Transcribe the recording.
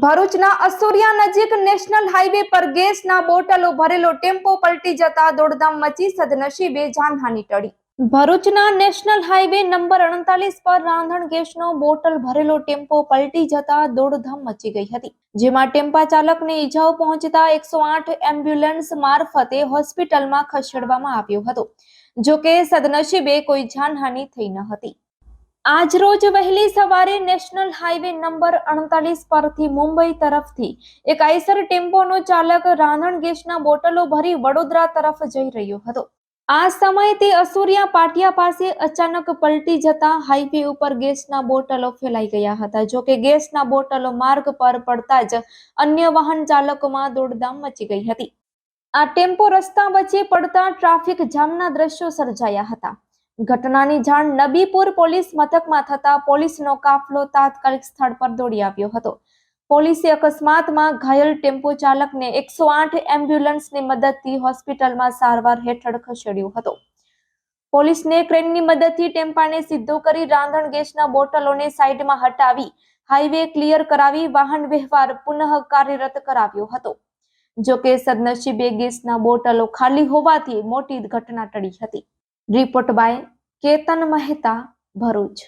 ભરૂચના અસુરિયા નજીક national highway પર ગેસના બોટલો ભરેલો ટેમ્પો પલટી જતા દોડધામ મચી સદનસીબે જાનહાની ટળી. ભરૂચના નેશનલ હાઈવે નંબર અડતાલીસ પર રાંધણ ગેસનો બોટલ ભરેલો ટેમ્પો પલટી જતા દોડધામ મચી ગઈ હતી, જેમાં ટેમ્પા ચાલકને ઈજાઓ પહોંચતા એકસો આઠ એમ્બ્યુલન્સ મારફતે હોસ્પિટલમાં ખસેડવામાં આવ્યો હતો. જો કે સદનસીબે કોઈ જાનહાની થઈ ન હતી. આજ રોજ વહેલી સવારે નેશનલ હાઈવે નંબર અડતાલીસ પરથી મુંબઈ તરફથી એક આઈસર ટેમ્પોનો ચાલક રાંધણ ગેસના બોટલો ભરી વડોદરા તરફ જઈ રહ્યો હતો. આ સમયે તે અસુરિયા પાટિયા પાસે અચાનક પલટી જતા હાઈવે ઉપર ગેસના બોટલો ફેલાઈ ગયા હતા. જો કે ગેસના બોટલો માર્ગ પર પડતા જ અન્ય વાહન ચાલકોમાં દોડધામ મચી ગઈ હતી. આ ટેમ્પો રસ્તા વચ્ચે પડતા ટ્રાફિક જામના દ્રશ્યો સર્જાયા હતા. ઘટનાની જાણ નબીપુર પોલીસ મથકમાં થતા પોલીસનો કાફલો તાત્કાલિક સ્થળ પર દોડી આવ્યો હતો. પોલીસે અકસ્માતમાં ઘાયલ ટેમ્પો ચાલકને એકસો આઠ એમ્બ્યુલન્સની મદદથી હોસ્પિટલમાં સારવાર હેઠળ ખસેડ્યો હતો. પોલીસને ક્રેનની મદદથી ટેમ્પાને સીધો કરી રાંધણ ગેસના બોટલોને સાઈડમાં હટાવી હાઈવે ક્લિયર કરાવી વાહન વ્યવહાર પુનઃ કાર્યરત કરાવ્યો હતો. જોકે સદનસીબે ગેસના બોટલો ખાલી હોવાથી મોટી ઘટના ટળી હતી. Report by Ketan Mehta Bharuch.